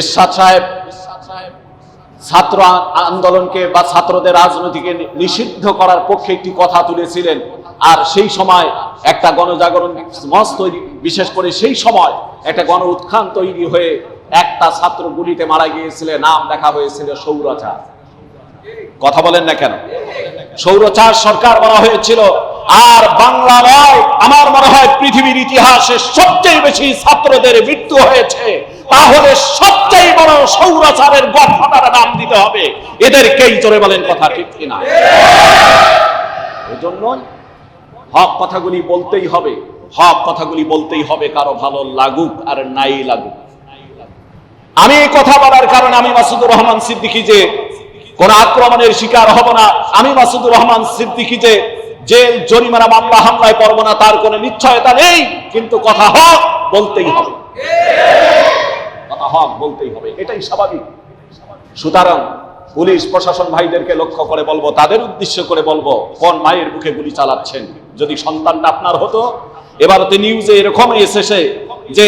ইরশাদ সাহেব, ছাত্র আন্দোলনকে বা ছাত্রদের রাজনীতিকে নিষিদ্ধ করার পক্ষে একটি কথা তুলেছিলেন। আর সেই সময় একটা গণজাগরণ মঞ্চ তৈরি, বিশেষ করে সেই সময় একটা গণ উত্থান তৈরি হয়ে একটা ছাত্র গুলিতে মারা গিয়েছিলেন নাম দেখা হয়েছিল সৌরাচার কথা বলেন না কেন? সৌরচার সরকার বলা হয়েছিল, আর বাংলা নয়, আমার মনে হয় পৃথিবীর ইতিহাসে সবচেয়ে বেশি ছাত্রদের মৃত্যু হয়েছে। তাহলে বড় সৌরাচারের গডফাদার নাম দিতে হবে। এদেরকেই চলে বলেন কথা ঠিক কিনা? এজন্যই হক কথাগুলি বলতেই হবে। হক কথাগুলি বলতেই হবে, কারও ভালো লাগুক আর নাই লাগুক। আমি এই কথা বলার কারণে আমি মাসুদুর রহমান সিদ্দিকী যে কোন আক্রমণের শিকার হব না, আমি মাসুদুর রহমান সিদ্দিকী যে জেল, জরিমানা, মামলা, হামলায় পড়ব না, তার কোনো নিশ্চয়তা নেই, কিন্তু কথা হক বলতেই হবে। হক বলতেই হবে। এটাই স্বাভাবিক। সুতরাং পুলিশ, প্রশাসন ভাইদেরকে লক্ষ্য করে বলব, তাদের উদ্দেশ্য করে বলব, কোন মায়ের মুখে গুলি চালাচ্ছেন? যদি সন্তানটা আপনার হতো, এবার তো নিউজে এরকম এসেছে যে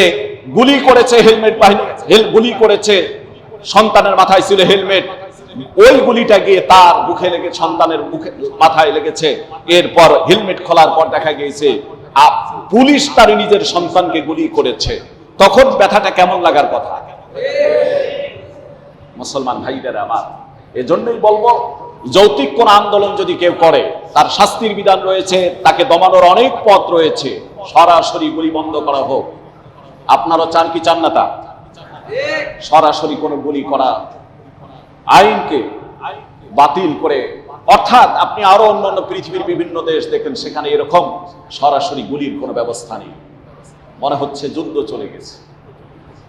গুলি করেছে হেলমেট বাহিনী গুলি করেছে সন্তানের মাথায় ছিল হেলমেট। ওই গুলিটা গিয়ে তার মুখে লেগে, সন্তানের মুখে মাথায় লেগেছে। এরপর হেলমেট খোলার পর দেখা গিয়েছে পুলিশ তার নিজের সন্তানকে গুলি করেছে। তখন ব্যথাটা কেমন লাগার কথা? মুসলমান ভাইদের আমার। এজন্যই বলব, যৌতিক কোন আন্দোলন যদি কেউ করে, তার শাস্তির বিধান রয়েছে, তাকে দমানোর অনেক পথ রয়েছে, সরাসরি গুলি বন্ধ করা হোক। আপনারও চান কি চান না তা? সরাসরি কোনো গুলি করা, আইনকে বাতিল করে, অর্থাৎ আপনি আরও অন্যান্য পৃথিবীর বিভিন্ন দেশ দেখেন, সেখানে এরকম সরাসরি গুলির কোনো ব্যবস্থা নেই। মনে হচ্ছে যুদ্ধ চলে গেছে।